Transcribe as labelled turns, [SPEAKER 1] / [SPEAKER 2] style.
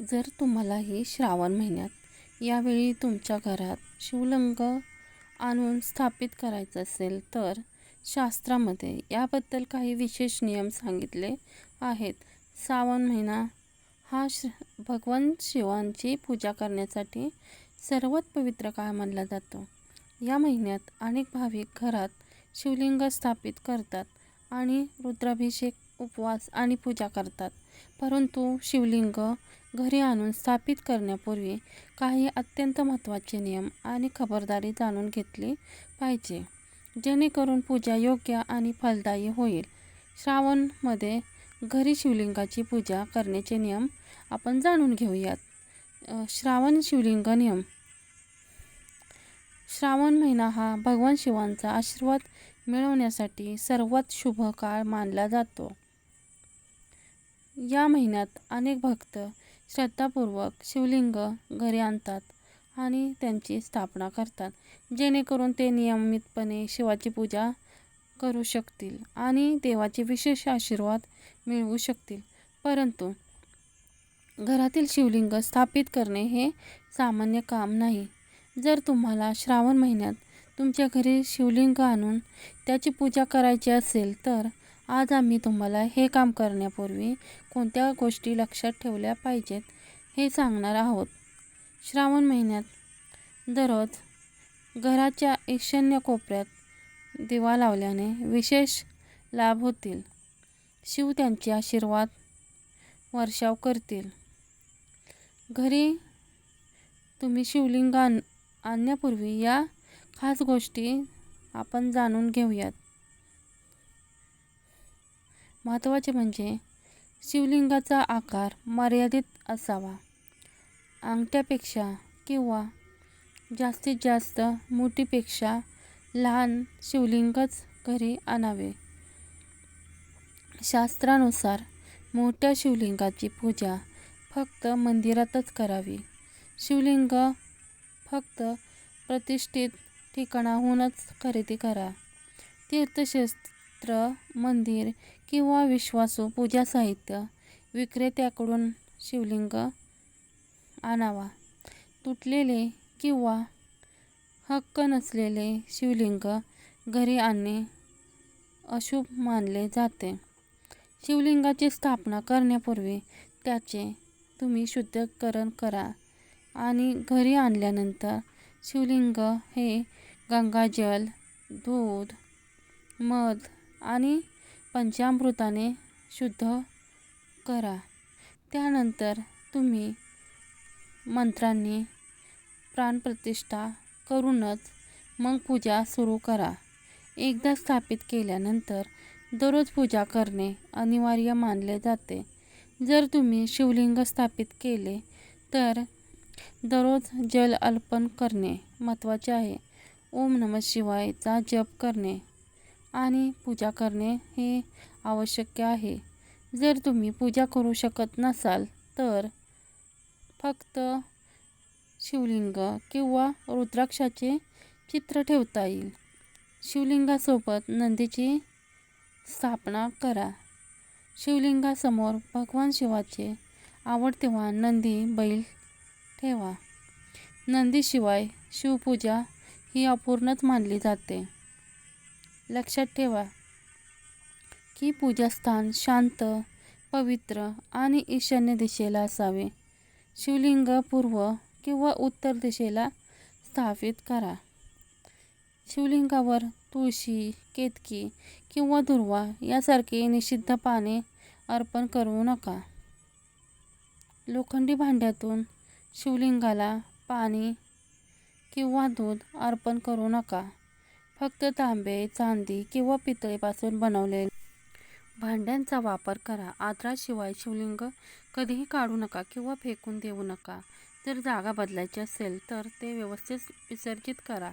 [SPEAKER 1] जर तुम्हालाही श्रावण महिन्यात यावेळी तुमच्या घरात शिवलिंग आणून स्थापित करायचं असेल तर शास्त्रामध्ये याबद्दल काही विशेष नियम सांगितले आहेत. श्रावण महिना हा श भगवान शिवांची पूजा करण्यासाठी सर्वात पवित्र काळ मानला जातो. या महिन्यात अनेक भाविक घरात शिवलिंग स्थापित करतात आणि रुद्राभिषेक उपवास आणि पूजा करतात. परंतु शिवलिंग घरी आणून स्थापित करण्यापूर्वी काही अत्यंत महत्त्वाचे नियम आणि खबरदारी जाणून घेतली पाहिजे. जेणेकरून पूजा योग्य आणि फलदायी होईल. श्रावणमध्ये घरी शिवलिंगाची पूजा करण्याचे नियम आपण जाणून घेऊयात. श्रावण शिवलिंग नियम. श्रावण महिना हा भगवान शिवांचा आशीर्वाद मिळवण्यासाठी सर्वात शुभ काळ मानला जातो. या महिन्यात अनेक भक्त श्रद्धापूर्वक शिवलिंग घरी आणतात आणि त्यांची स्थापना करतात. जेणेकरून ते नियमितपणे शिवाची पूजा करू शकतील आणि देवाचे विशेष आशीर्वाद मिळवू शकतील. परंतु घरातील शिवलिंग स्थापित करणे हे सामान्य काम नाही. जर तुम्हाला श्रावण महिन्यात तुमच्या घरी शिवलिंग आणून त्याची पूजा करायची असेल तर आज आम्ही तुम्हाला हे काम करण्यापूर्वी कोणत्या गोष्टी लक्षात ठेवल्या पाहिजेत हे सांगणार आहोत. श्रावण महिन्यात दररोज घराच्या ईशान्य कोपऱ्यात दिवा लावल्याने विशेष लाभ होतील. शिव त्यांचे आशीर्वाद वर्षाव करतील. घरी तुम्ही शिवलिंग आण आणण्यापूर्वी या खास गोष्टी आपण जाणून घेऊयात. महत्त्वाचे म्हणजे शिवलिंगाचा आकार मर्यादित असावा. अंगठ्यापेक्षा किंवा जास्तीत जास्त मुठीपेक्षा लहान शिवलिंगच घरी आणावे. शास्त्रानुसार मोठ्या शिवलिंगाची पूजा फक्त मंदिरातच करावी. शिवलिंग फक्त प्रतिष्ठित ठिकाणाहूनच खरेदी करा. पात्र मंदिर किंवा विश्वासू पूजा साहित्य. विक्रेत्याकडून शिवलिंग आणावा. तुटलेले किंवा हक्क नसलेले शिवलिंग घरी आणणे अशुभ मानले जाते. शिवलिंगाची स्थापना करण्यापूर्वी त्याचे तुम्ही शुद्धीकरण करा आणि घरी आणल्यानंतर शिवलिंग हे गंगाजल दूध मध आणि पंचामृताने शुद्ध करा. त्यानंतर तुम्ही मंत्रांनी प्राणप्रतिष्ठा करूनच मग पूजा सुरू करा. एकदा स्थापित केल्यानंतर दररोज पूजा करणे अनिवार्य मानले जाते. जर तुम्ही शिवलिंग स्थापित केले तर दररोज जल अर्पण करणे महत्त्वाचे आहे. ओम नमः शिवायचा जप करणे आणि पूजा करणे हे आवश्यक आहे. जर तुम्ही पूजा करू शकत नसाल तर फक्त शिवलिंग किंवा रुद्राक्षाचे चित्र ठेवता येईल. शिवलिंगासोबत नंदीची स्थापना करा. शिवलिंगासमोर भगवान शिवाचे आवडतेव्हा नंदी बैल ठेवा. नंदीशिवाय शिवपूजा ही अपूर्णच मानली जाते. लक्षात ठेवा की पूजास्थान शांत पवित्र आणि ईशान्य दिशेला असावे. शिवलिंग पूर्व किंवा उत्तर दिशेला स्थापित करा. शिवलिंगावर तुळशी केतकी किंवा दुर्वा यासारखे निषिद्ध पाने अर्पण करू नका. लोखंडी भांड्यातून शिवलिंगाला पाणी किंवा दूध अर्पण करू नका. फक्त तांबे चांदी किंवा पितळेपासून बनवलेले भांड्यांचा वापर करा. आदराशिवाय शिवलिंग कधीही काढू नका किंवा फेकून देऊ नका. जर जागा बदलायची असेल तर ते व्यवस्थित विसर्जित करा.